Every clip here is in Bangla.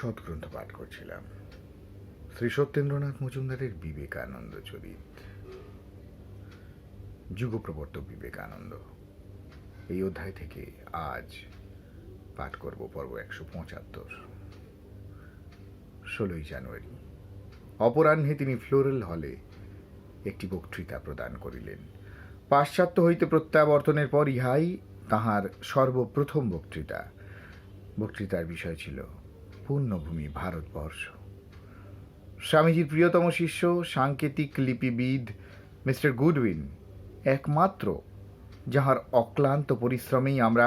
সৎগ্রন্থ পাঠ করছিলাম। শ্রী সত্যেন্দ্রনাথ মজুমদারের বিবেকানন্দ চরিত যুগপ্রবর্তক বিবেকানন্দ। এই অধ্যায় থেকে আজ পাঠ করব পর্ব একশো পঁচাত্তর। ষোলোই জানুয়ারি। অপরাহ্নে তিনি ফ্লোরেল হলে একটি বক্তৃতা প্রদান করিলেন। পাশ্চাত্য হইতে প্রত্যাবর্তনের পর ইহাই তাহার সর্বপ্রথম বক্তৃতা। বক্তৃতার বিষয় ছিল পূর্ণভূমি ভারতবর্ষ। স্বামীজির প্রিয়তম শিষ্য, সাংকেতিক লিপিবিদ মিস্টার গুডউইন একমাত্র, যাহার অক্লান্ত পরিশ্রমেই আমরা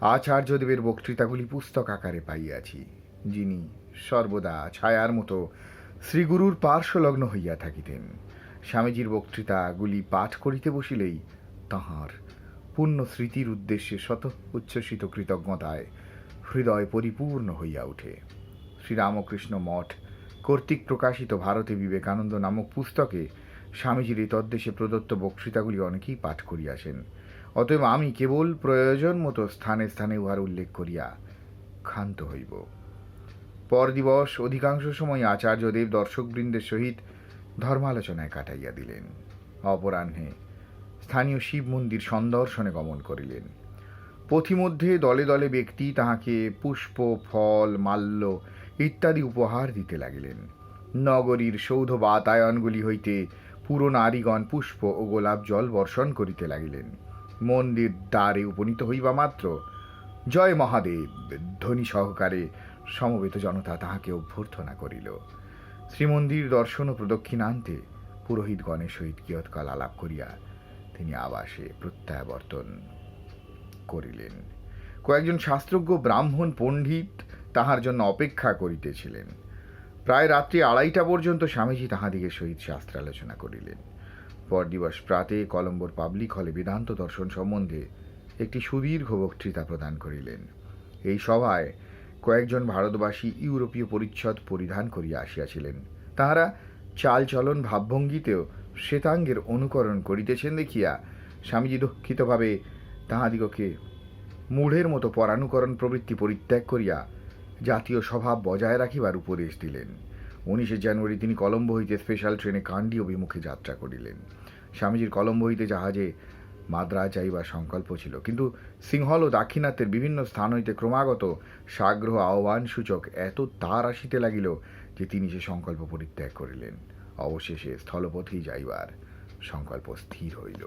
আচার্যদেবের বক্তৃতাগুলি পুস্তক আকারে পাইয়াছি, যিনি সর্বদা ছায়ার মতো শ্রীগুরুর পার্শ্বলগ্ন হইয়া থাকিতেন। স্বামীজির বক্তৃতাগুলি পাঠ করিতে বসিলেই তাহার পূর্ণ স্মৃতির উদ্দেশ্যে শত উচ্ছ্বসিত কৃতজ্ঞতায় হৃদয় পরিপূর্ণ হইয়া ওঠে শ্রীরামকৃষ্ণ মঠ, কর্তৃক প্রকাশিত ভারতে বিবেকানন্দ নামক পুস্তকে স্বামীজির এই তদ্দেশে প্রদত্ত বক্তৃতাগুলি অনেকেই পাঠ করিয়াছেন। অতএব আমি কেবল প্রয়োজন মতো স্থানে স্থানে উহার উল্লেখ করিয়া ক্ষান্ত হইব। পর দিবস অধিকাংশ সময় আচার্যদেব দর্শকবৃন্দের সহিত ধর্মালোচনায় কাটাইয়া দিলেন। অপরাহ্নে স্থানীয় শিব মন্দির সন্দর্শনে গমন করিলেন। পথিমধ্যে দলে দলে ব্যক্তি তাহাকে পুষ্প, ফল, মাল্য ইত্যাদি উপহার দিতে লাগিলেন। নগরীর সৌধ বাতায়নগুলি হইতে পুরো নারীগণ পুষ্প ও গোলাপ জল বর্ষণ করিতে লাগিলেন। মন্দির দ্বারে উপনীত হইবা মাত্র। জয় মহাদেব! ধ্বনি সহকারে সমবেত জনতা তাহাকে অভ্যর্থনা করিল। শ্রীমন্দির দর্শন ও প্রদক্ষিণান্তে পুরোহিতগণের সহিত কিয়ৎকাল আলাপ করিয়া তিনি আবাসে প্রত্যাবর্তন। করিলেন। কয়েকজন শাস্ত্রজ্ঞ ব্রাহ্মণ পণ্ডিত তাহার জন্য অপেক্ষা করিতেছিলেন। প্রায় রাত্রি আড়াইটা পর্যন্ত স্বামীজি তাহাদিগের সহিত শাস্ত্রালোচনা করিলেন। পর দিবস প্রাতে কলম্বোর পাবলিক হলে বেদান্ত দর্শন সম্বন্ধে একটি সুদীর্ঘ বক্তৃতা প্রদান করিলেন। এই সভায় কয়েকজন ভারতবাসী ইউরোপীয় পরিচ্ছদ পরিধান করিয়া আসিয়াছিলেন। তাহারা চালচলন ভাবভঙ্গিতেও শ্বেতাঙ্গের অনুকরণ করিতেছেন দেখিয়া স্বামীজি দুঃখিতভাবে তাহাদিগকে মূঢ়ের মতো পরানুকরণ প্রবৃত্তি পরিত্যাগ করিয়া জাতীয় স্বভাব বজায় রাখিবার উপদেশ দিলেন। উনিশে জানুয়ারি তিনি কলম্বো হইতে স্পেশাল ট্রেনে কান্ডি অভিমুখে যাত্রা করিলেন। স্বামীজির কলম্বো হইতে জাহাজে মাদ্রাজ যাইবার সংকল্প ছিল। কিন্তু সিংহল ও দাক্ষিণাত্যের বিভিন্ন স্থান হইতে ক্রমাগত সাগ্রহ আহ্বান সূচক এত তার আসিতে লাগিল যে তিনি সে সংকল্প পরিত্যাগ করিলেন। অবশেষে স্থলপথেই যাইবার সংকল্প স্থির হইল।